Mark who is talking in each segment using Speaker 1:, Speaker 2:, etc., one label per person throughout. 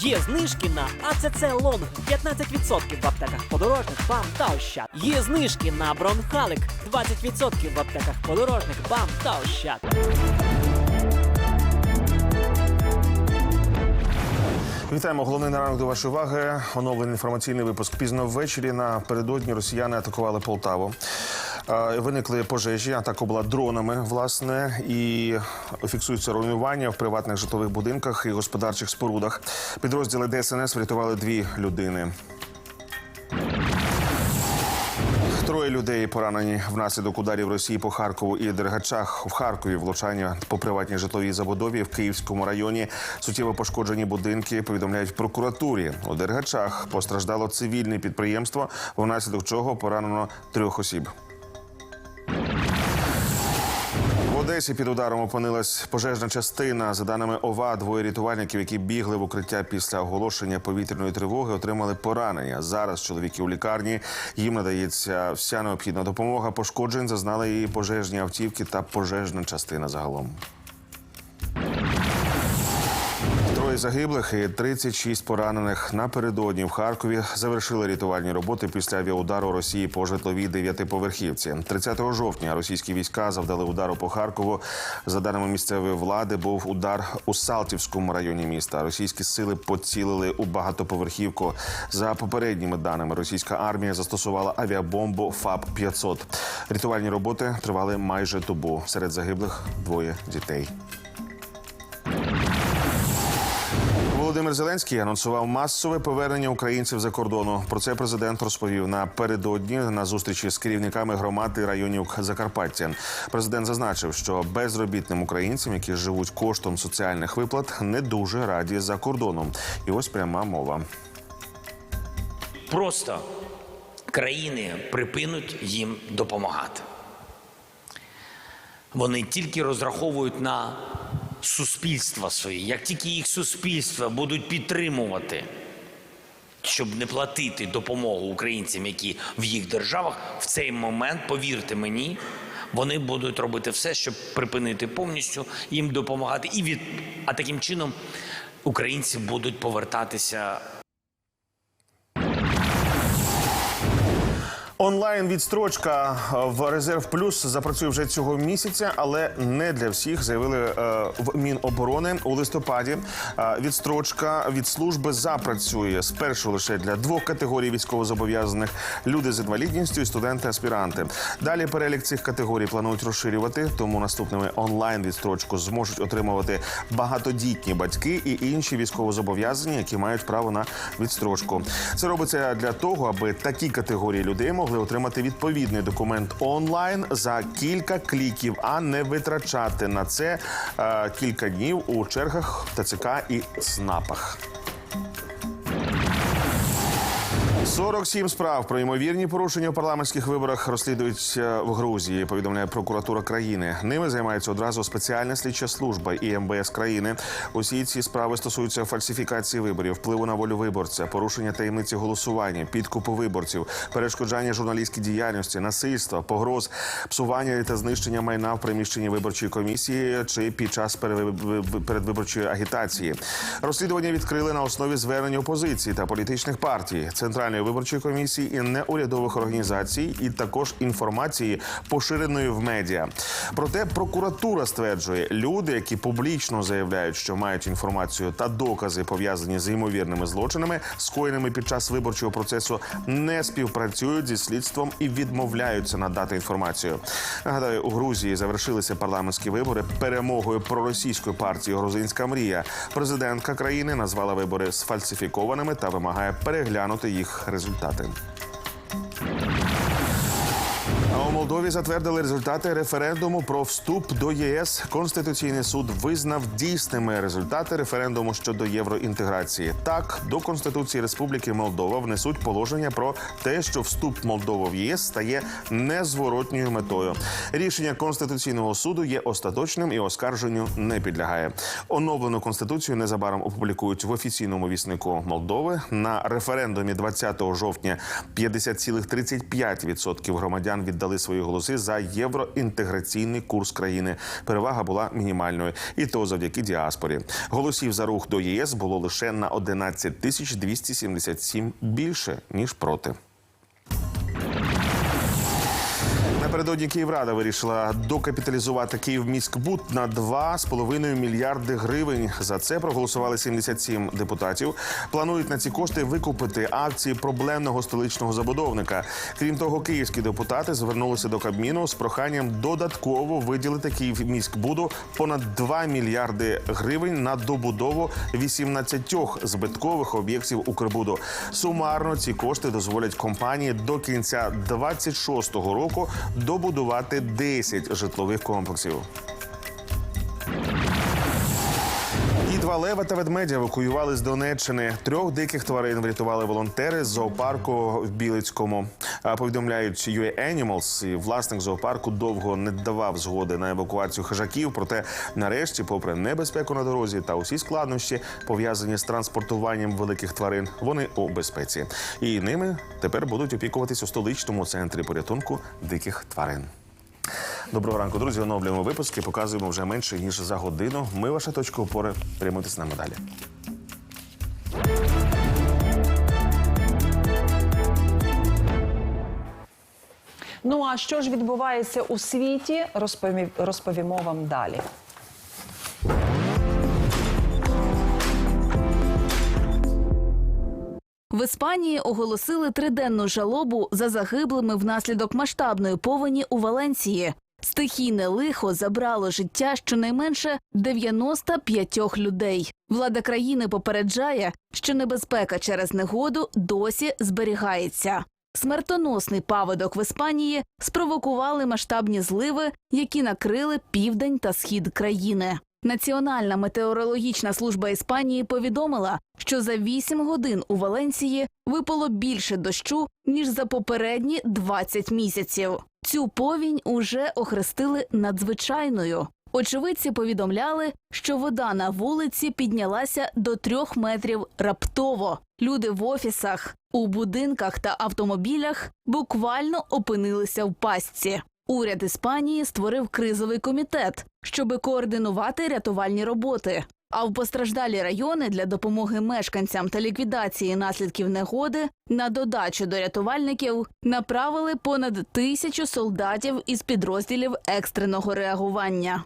Speaker 1: Є знижки на АЦЦ Лонг 15% в аптеках подорожник, БАМ та Ощад. Є знижки на Бронхалик 20% в аптеках подорожник, БАМ та Ощад.
Speaker 2: Вітаємо головний на ранок до вашої уваги. Оновлений інформаційний випуск пізно ввечері. Напередодні росіяни атакували Полтаву. Виникли пожежі. Атака була дронами, власне, і фіксуються руйнування в приватних житлових будинках і господарчих спорудах. Підрозділи ДСНС врятували дві людини. Троє людей поранені внаслідок ударів Росії по Харкову і Дергачах. В Харкові влучання по приватній житловій забудові в Київському районі. Суттєво пошкоджені будинки повідомляють в прокуратурі. У Дергачах постраждало цивільне підприємство, внаслідок чого поранено трьох осіб. Одесі під ударом опинилась пожежна частина. За даними ОВА, двоє рятувальників, які бігли в укриття після оголошення повітряної тривоги, отримали поранення. Зараз чоловіки у лікарні. Їм надається вся необхідна допомога. Пошкоджень зазнали і пожежні автівки та пожежна частина загалом. Загиблих і 36 поранених напередодні в Харкові завершили рятувальні роботи після авіаудару Росії по житловій дев'ятиповерхівці. 30 жовтня російські війська завдали удару по Харкову. За даними місцевої влади, був удар у Салтівському районі міста. Російські сили поцілили у багатоповерхівку. За попередніми даними, російська армія застосувала авіабомбу ФАБ 500 Рятувальні роботи тривали майже добу. Серед загиблих двоє дітей. Володимир Зеленський анонсував масове повернення українців за кордону. Про це президент розповів напередодні на зустрічі з керівниками громад і районів Закарпаття. Президент зазначив, що безробітним українцям, які живуть коштом соціальних виплат, не дуже раді за кордоном. І ось пряма мова.
Speaker 3: Просто країни припинуть їм допомагати. Вони тільки розраховують на суспільства свої. Як тільки їх суспільства будуть підтримувати, щоб не платити допомогу українцям, які в їх державах, в цей момент, повірте мені, вони будуть робити все, щоб припинити повністю їм допомагати. І від а таким чином українці будуть повертатися
Speaker 2: Онлайн відстрочка в резерв плюс запрацює вже цього місяця, але не для всіх. Заявили е, в Міноборони у листопаді. Е, Відстрочка від служби запрацює спершу лише для двох категорій військовозобов'язаних: люди з інвалідністю і студенти-аспіранти. Далі перелік цих категорій планують розширювати, тому наступними онлайн відстрочку зможуть отримувати багатодітні батьки і інші військовозобов'язані, які мають право на відстрочку. Це робиться для того, аби такі категорії людей могли отримати відповідний документ онлайн за кілька кліків, а не витрачати на це е, кілька днів у чергах ТЦК і СНАПах. 47 справ про ймовірні порушення у парламентських виборах розслідують е, в Грузії. Повідомляє прокуратура країни. Ними займається одразу спеціальна слідча служба і МБС країни. Усі ці справи стосуються фальсифікації виборів, впливу на волю виборця, порушення таємниці голосування, підкупу виборців, перешкоджання журналістській діяльності, насильства, погроз, псування та знищення майна в приміщенні виборчої комісії чи під час передвиборчої агітації. Розслідування відкрили на основі звернень опозиції та політичних партій, центральної виборчої комісії і неурядових організацій, і також інформації, поширеної в медіа. Проте прокуратура стверджує, люди, які публічно заявляють, що мають інформацію та докази пов'язані з ймовірними злочинами, скоєними під час виборчого процесу, не співпрацюють зі слідством і відмовляються надати інформацію. Нагадаю, у Грузії завершилися парламентські вибори перемогою проросійської партії Грузинська мрія. Президентка країни назвала вибори сфальсифікованими та вимагає переглянути їх результати. У Молдові затвердили результати референдуму про вступ до ЄС. Конституційний суд визнав дійсними результати референдуму щодо євроінтеграції. Так, до Конституції Республіки Молдова внесуть положення про те, що вступ Молдови в ЄС стає незворотньою метою. Рішення Конституційного суду є остаточним і оскарженню не підлягає. Оновлену конституцію незабаром опублікують в офіційному віснику Молдови. На референдумі 20 жовтня 50,35% громадян віддали віддали свої голоси за євроінтеграційний курс країни. Перевага була мінімальною, і то завдяки діаспорі. Голосів за рух до ЄС було лише на 11 тисяч 277 більше ніж проти. Напередодні Київрада вирішила докапіталізувати Київміськбуд на 2,5 мільярди гривень. За це проголосували 77 депутатів. Планують на ці кошти викупити акції проблемного столичного забудовника. Крім того, київські депутати звернулися до Кабміну з проханням додатково виділити Київміськбуду понад 2 мільярди гривень на добудову 18 збиткових об'єктів Укрбуду. Сумарно ці кошти дозволять компанії до кінця 26-го року добудувати 10 житлових комплексів. Два лева та ведмедя евакуювали з Донеччини. Трьох диких тварин врятували волонтери з зоопарку в Білицькому. Повідомляють UA Animals, і власник зоопарку довго не давав згоди на евакуацію хижаків. Проте, нарешті, попри небезпеку на дорозі та усі складнощі, пов'язані з транспортуванням великих тварин, вони у безпеці. І ними тепер будуть опікуватись у столичному центрі порятунку диких тварин. Доброго ранку, друзі. Оновлюємо випуски. Показуємо вже менше ніж за годину. Ми ваша точка опори. Прямуйтесь з нами далі.
Speaker 4: Ну а що ж відбувається у світі, розпові- розповімо вам далі.
Speaker 5: В Іспанії оголосили триденну жалобу за загиблими внаслідок масштабної повені у Валенції. Стихійне лихо забрало життя щонайменше 95 людей. Влада країни попереджає, що небезпека через негоду досі зберігається. Смертоносний паводок в Іспанії спровокували масштабні зливи, які накрили південь та схід країни. Національна метеорологічна служба Іспанії повідомила, що за 8 годин у Валенції випало більше дощу ніж за попередні 20 місяців. Цю повінь уже охрестили надзвичайною. Очевидці повідомляли, що вода на вулиці піднялася до трьох метрів раптово. Люди в офісах, у будинках та автомобілях буквально опинилися в пастці. Уряд Іспанії створив кризовий комітет, щоби координувати рятувальні роботи. А в постраждалі райони для допомоги мешканцям та ліквідації наслідків негоди на додачу до рятувальників направили понад тисячу солдатів із підрозділів екстреного реагування.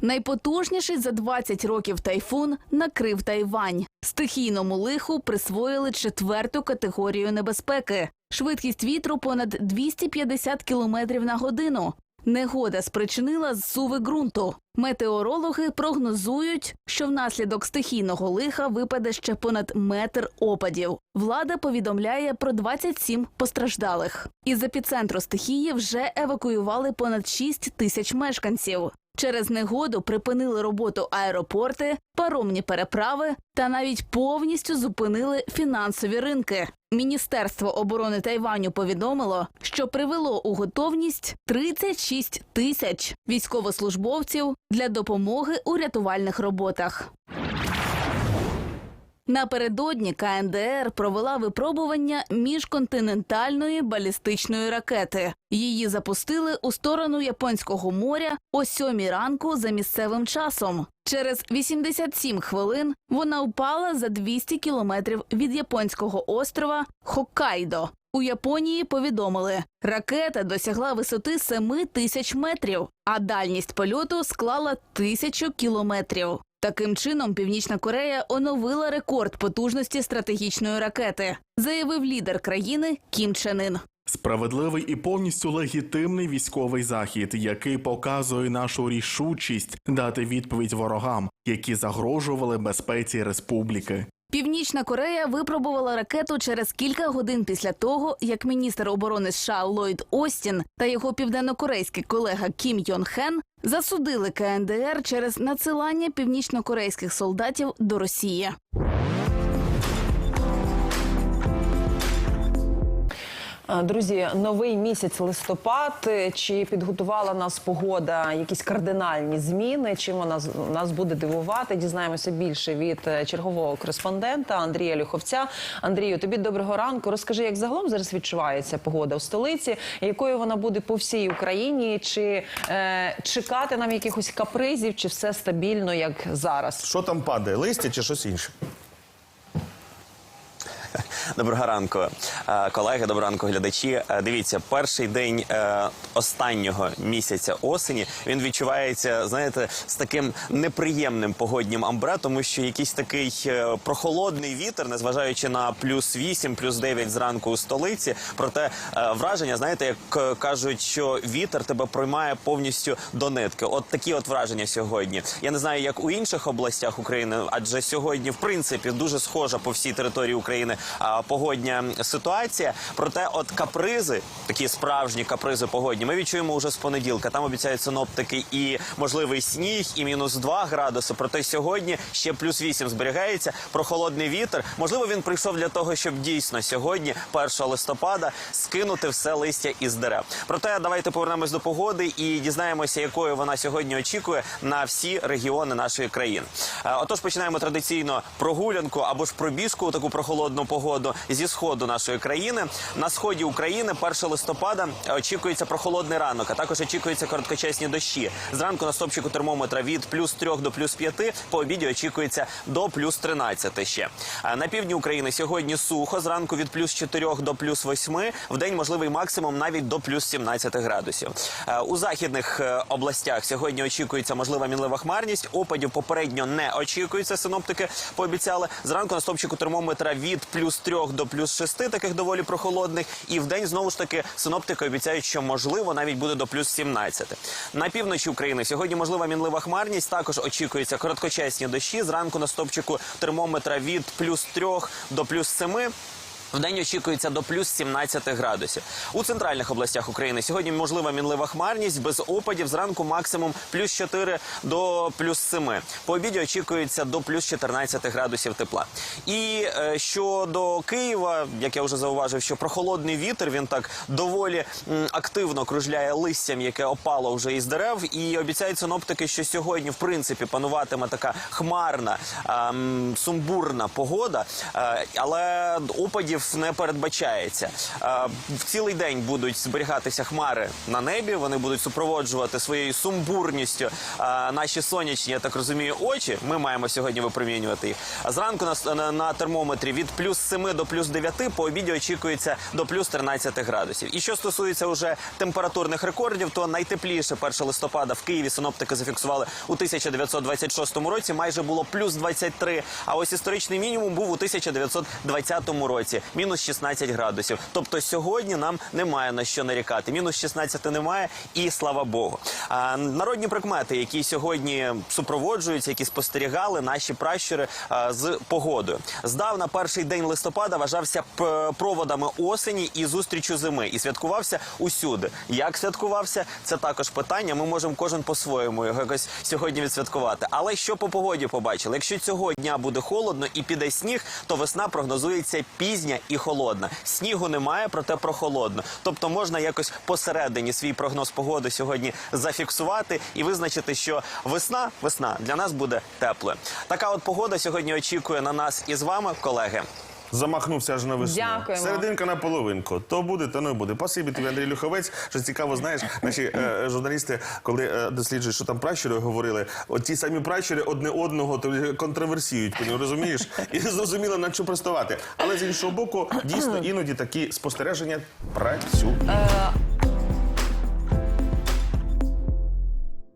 Speaker 5: Найпотужніший за 20 років тайфун накрив Тайвань. Стихійному лиху присвоїли четверту категорію небезпеки. Швидкість вітру понад 250 км на годину. Негода спричинила зсуви ґрунту. Метеорологи прогнозують, що внаслідок стихійного лиха випаде ще понад метр опадів. Влада повідомляє про 27 постраждалих. Із епіцентру стихії вже евакуювали понад 6 тисяч мешканців. Через негоду припинили роботу аеропорти, паромні переправи та навіть повністю зупинили фінансові ринки. Міністерство оборони Тайваню повідомило, що привело у готовність 36 тисяч військовослужбовців для допомоги у рятувальних роботах. Напередодні КНДР провела випробування міжконтинентальної балістичної ракети. Її запустили у сторону Японського моря о сьомій ранку за місцевим часом. Через 87 хвилин вона впала за 200 кілометрів від японського острова Хоккайдо. У Японії повідомили, ракета досягла висоти 7 тисяч метрів, а дальність польоту склала тисячу кілометрів. Таким чином, Північна Корея оновила рекорд потужності стратегічної ракети, заявив лідер країни Кім Чен Ін.
Speaker 6: Справедливий і повністю легітимний військовий захід, який показує нашу рішучість дати відповідь ворогам, які загрожували безпеці республіки.
Speaker 5: Північна Корея випробувала ракету через кілька годин після того, як міністр оборони США Ллойд Остін та його південнокорейський колега Кім Йон Хен засудили КНДР через надсилання північнокорейських солдатів до Росії.
Speaker 4: Друзі, новий місяць листопад. Е, Чи підготувала нас погода якісь кардинальні зміни? Чим вона з- нас буде дивувати? Дізнаємося більше від е, чергового кореспондента Андрія Люховця. Андрію, тобі доброго ранку. Розкажи, як загалом зараз відчувається погода у столиці, якою вона буде по всій Україні? Чи е, чекати нам якихось капризів, чи все стабільно, як зараз?
Speaker 2: Що там падає? Листя чи щось інше?
Speaker 7: Доброго ранку, е, колеги. Доброго ранку, глядачі. Е, Дивіться, перший день е, останнього місяця осені він відчувається, знаєте, з таким неприємним погоднім амбре, тому що якийсь такий е, прохолодний вітер, незважаючи на плюс 8, плюс 9 зранку у столиці. Проте е, враження, знаєте, як е, кажуть, що вітер тебе проймає повністю до нитки. От такі от враження сьогодні. Я не знаю, як у інших областях України, адже сьогодні, в принципі, дуже схожа по всій території України погодня ситуація. Проте, от капризи, такі справжні капризи погодні, ми відчуємо уже з понеділка. Там обіцяють синоптики і можливий сніг, і мінус 2 градуси. Проте сьогодні ще плюс 8 зберігається. Прохолодний вітер. Можливо, він прийшов для того, щоб дійсно сьогодні, 1 листопада, скинути все листя із дерев. Проте давайте повернемось до погоди і дізнаємося, якою вона сьогодні очікує на всі регіони нашої країни. Е, Отож, починаємо традиційно прогулянку або ж пробіжку у таку прохолодну погоду зі сходу нашої країни. На сході України 1 листопада очікується прохолодний ранок, а також очікуються короткочасні дощі. Зранку на стопчику термометра від плюс 3 до плюс 5, по обіді очікується до плюс 13 ще. На півдні України сьогодні сухо, зранку від плюс 4 до плюс 8, в день можливий максимум навіть до плюс 17 градусів. Е, У західних е, областях сьогодні очікується можлива мінлива хмарність. Опадів попередньо не очікується. Синоптики пообіцяли. Зранку на стопчику термометра від плюс 3 до плюс 6, таких доволі прохолодних. І в день знову ж таки синоптики обіцяють, що можливо навіть буде до плюс 17. На півночі України сьогодні можлива мінлива хмарність. Також очікується короткочасні дощі. Зранку на стопчику термометра від плюс 3 до плюс 7. В день очікується до плюс 17 градусів. У центральних областях України сьогодні можлива мінлива хмарність без опадів. Зранку максимум плюс 4 до плюс 7. По обіді очікується до плюс 14 градусів тепла. І е, щодо Києва, як я вже зауважив, що прохолодний вітер він так доволі м, активно кружляє листям, яке опало вже із дерев. І обіцяють синоптики, що сьогодні, в принципі, пануватиме така хмарна, ем, сумбурна погода, е, але опадів не передбачається. Е, в цілий день будуть зберігатися хмари на небі. Вони будуть супроводжувати своєю сумбурністю е, наші сонячні, я так розумію, очі. Ми маємо сьогодні випромінювати їх. Зранку на, на термометрі від плюс 7 до плюс 9, по обіді очікується до плюс 13 градусів. І що стосується уже температурних рекордів, то найтепліше 1 листопада в Києві синоптики зафіксували у 1926 році. Майже було плюс 23, А ось історичний мінімум був у 1920 році, мінус 16 градусів. Тобто сьогодні нам немає на що нарікати. Мінус 16 немає, і слава Богу. А народні прикмети, які сьогодні супроводжуються, які спостерігали наші пращури а, з погодою. Здавна перший день листопада вважався проводами осені і зустрічю зими, і святкувався усюди. Як святкувався, це також питання. Ми можемо кожен по-своєму його якось сьогодні відсвяткувати. Але що по погоді побачили? Якщо цього дня буде холодно і піде сніг, то весна прогнозується пізня і холодна. Снігу немає, проте прохолодно. Тобто можна якось посередині свій прогноз погоди сьогодні зафіксувати і визначити, що весна, весна для нас буде теплою. Така от погода сьогодні очікує на нас і з вами, колеги.
Speaker 2: Замахнувся аж на весну.
Speaker 4: Дякуємо.
Speaker 2: Серединка на половинку. То буде, то не буде. Пасибі тобі, Андрій Люховець. Що цікаво, знаєш, наші е, журналісти, коли е, досліджують, що там пращури говорили, от ті самі пращури одне одного то контроверсіють, по ньому, розумієш? І зрозуміло, на що приставати. Але з іншого боку, дійсно іноді такі спостереження працюють.